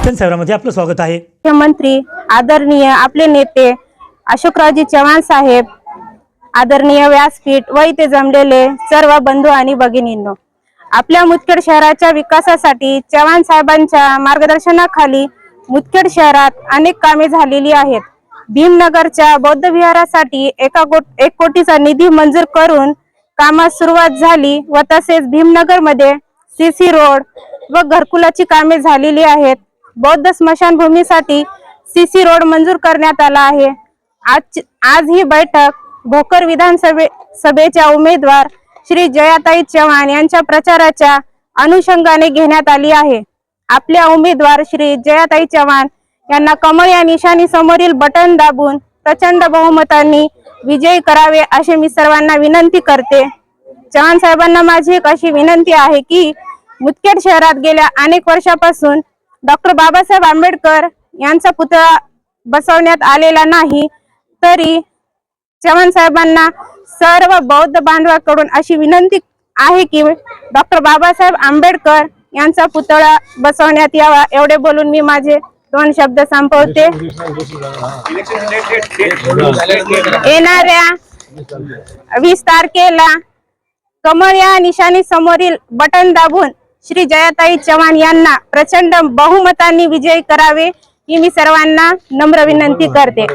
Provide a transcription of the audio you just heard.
शिक्षण सेवामध्ये आपलं स्वागत आहे. मुख्यमंत्री आदरणीय आपले नेते अशोकरावजी चव्हाण साहेब आदरणीय व्यासपीठ व इथे जमलेले सर्व बंधू आणि भगिनींनो आपल्या मुदखेड शहराच्या विकासासाठी चव्हाण साहेबांच्या मार्गदर्शनाखाली मुदखेड शहरात अनेक कामे झालेली आहेत. भीमनगरच्या बौद्ध विहारासाठी एका कोट एक कोटीचा निधी मंजूर करून कामास सुरुवात झाली व तसेच भीमनगरमध्ये सीसी रोड व घरकुलाची कामे झालेली आहेत. बौद्ध स्मशानभूमीसाठी सीसी रोड मंजूर करण्यात आला आहे. आज आज ही बैठक भोकर विधानसभे सभेच्या उमेदवार श्री जयाताई चव्हाण यांच्या प्रचाराच्या अनुषंगाने घेण्यात आली आहे. आपल्या उमेदवार श्री जयाताई चव्हाण यांना कमळ या निशाणी समोरील बटन दाबून प्रचंड बहुमतांनी विजयी करावे असे मी सर्वांना विनंती करते. चव्हाण साहेबांना माझी एक अशी विनंती आहे की मुदखेड शहरात गेल्या अनेक वर्षापासून डॉक्टर बाबासाहेब आंबेडकर यांचा पुतळा बसवण्यात आलेला नाही तरी चव्हाण साहेबांना सर्व बौद्ध बांधवाकडून अशी विनंती आहे की डॉक्टर बाबासाहेब आंबेडकर यांचा पुतळा बसवण्यात यावा. एवढे बोलून मी माझे दोन शब्द संपवते. येणाऱ्या वीस तारखेला कमळ या निशाणी समोरील बटन दाबून श्री जयाताई चव्हाण यांना प्रचंड बहुमतांनी विजयी करावे ही मी सर्वांना नम्र विनंती करते.